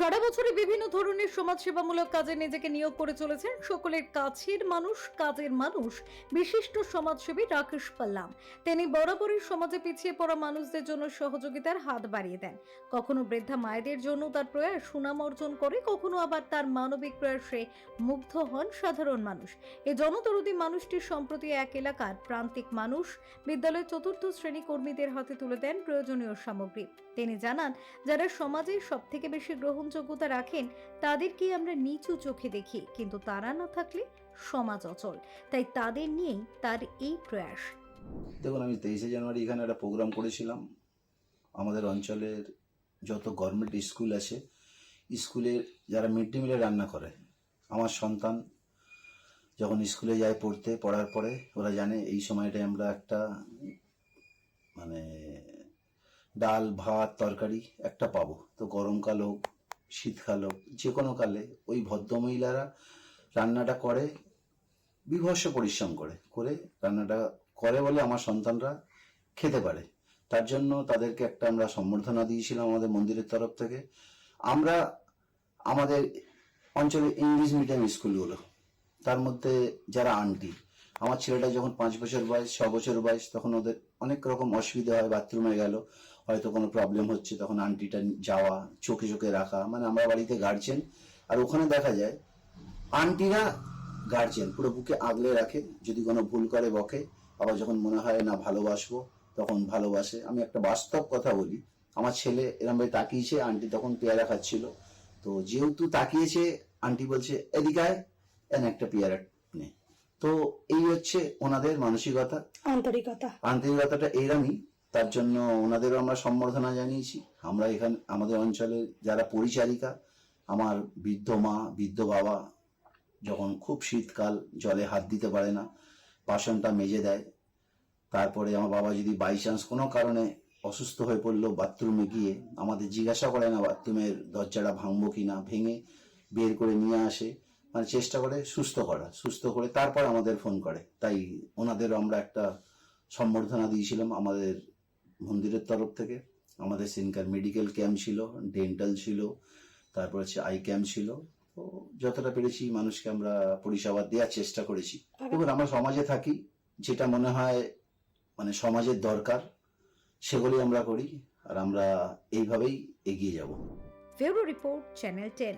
সারা বছরে বিভিন্ন ধরনের সমাজসেবামূলক কাজে নিজেকে নিয়োগ করে চলেছেন। সকলের কাছের মানুষ, কাজের মানুষ, বিশিষ্ট সমাজসেবী রাকেশ পাল্লাম। তিনি বরাবরই সমাজে পিছিয়ে পড়া মানুষদের জন্য সহযোগিতার হাত বাড়িয়ে দেন। কখনো বৃদ্ধা মায়েদের জন্য তার প্রয়াস, সুনাম অর্জন করে, কখনো আবার তার মানবিক প্রয়াসে মুগ্ধ হন সাধারণ মানুষ। এই জনদরদী মানুষটি সম্প্রতি এক এলাকার প্রান্তিক মানুষ। বিদ্যালয়ের চতুর্থ শ্রেণি কর্মীদের হাতে তুলে দেন প্রয়োজনীয় সামগ্রী। তিনি জানান, যারা সমাজে সব থেকে বেশি গ্রহণযোগ্যতা রাখেন, তাদেরকে আমরা নিচু চোখে দেখি, কিন্তু তারা না থাকলে সমাজ অচল। তাই তাদের নিয়েই তার এই প্রয়াস। দেখুন, আমি তেইশে জানুয়ারি এখানে একটা প্রোগ্রাম করেছিলাম। আমাদের অঞ্চলের যত গভর্নমেন্ট স্কুল আছে স্কুলের যারা মিড ডে মিলে রান্না করে, আমার সন্তান যখন স্কুলে যায় পড়তে, পড়ার পরে ওরা জানে এই সময়টায় আমরা একটা মানে ডাল, ভাত, তরকারি একটা পাবো। তো গরমকাল হোক শীতকাল হোক যে কোনো কালে ওই ভদ্রমহিলারা রান্নাটা করে বিভৎস পরিশ্রম করে করে রান্নাটা করে বলে আমার সন্তানরা খেতে পারে। তার জন্য তাদেরকে একটা আমরা সম্বর্ধনা দিয়েছিলাম আমাদের মন্দিরের তরফ থেকে। আমরা আমাদের অঞ্চলে ইংলিশ মিডিয়াম স্কুলগুলো, তার মধ্যে যারা আন্টি, আমার ছেলেটা যখন পাঁচ বছর বয়স, ছ বছর বয়স, তখন ওদের অনেক রকম অসুবিধা হয়, বাথরুমে গেল হয়তো কোনো প্রবলেম হচ্ছে তখন আন্টিটা যাওয়া চোখে চোখে রাখা মানে আমরা বাড়িতে গার্জেন আর ওখানে দেখা যায় আন্টিরা গার্জেন পুরো বুকে আগলে রাখে যদি কোনো ভুল করে বকে আবার যখন মনে হয় না ভালোবাসবো তখন ভালোবাসে। আমি একটা বাস্তব কথা বলি আমার ছেলে এরম ভাবে তাকিয়েছে আন্টি তখন পেয়ারা খাচ্ছিল তো যেহেতু তাকিয়েছে আন্টি বলছে এদিকে এন একটা পেয়ারা নে। তো এই হচ্ছে ওনাদের মানসিকতা। আন্তরিকতা। আন্তরিকতাটা এইরকমই তার জন্য ওনাদেরও আমরা সম্বর্ধনা জানিয়েছি। আমরা এখানে, আমাদের অঞ্চলের যারা পরিচারিকা, আমার বৃদ্ধ মা, বৃদ্ধ বাবা, যখন খুব শীতকাল, জলে হাত দিতে পারে না, বাসনটা মেজে দেয়, তারপরে আমার বাবা যদি বাই চান্স কোনো কারণে অসুস্থ হয়ে পড়ল, বাথরুমে গিয়ে আমাদের জিজ্ঞাসা করে না বাথরুমের দরজাটা ভাঙবো কিনা, ভেঙে বের করে নিয়ে আসে মানে চেষ্টা করে সুস্থ করা, সুস্থ করে তারপর আমাদের ফোন করে। তাই ওনাদেরও আমরা একটা সম্বর্ধনা দিয়েছিলাম, আমাদের মন্দিরের তরফ থেকে। আমাদের সিনকার মেডিকেল ক্যাম্প ছিল ডেন্টাল ছিল তারপর হচ্ছে আই ক্যাম্প ছিল। তো যতটা পেরেছি মানুষকে আমরা পরিষেবা দেওয়ার চেষ্টা করেছি। দেখুন আমরা সমাজে থাকি যেটা মনে হয় মানে সমাজের দরকার সেগুলি আমরা করি আর আমরা এইভাবেই এগিয়ে যাব। ফেব্রুয়ারি রিপোর্ট চ্যানেল টেন।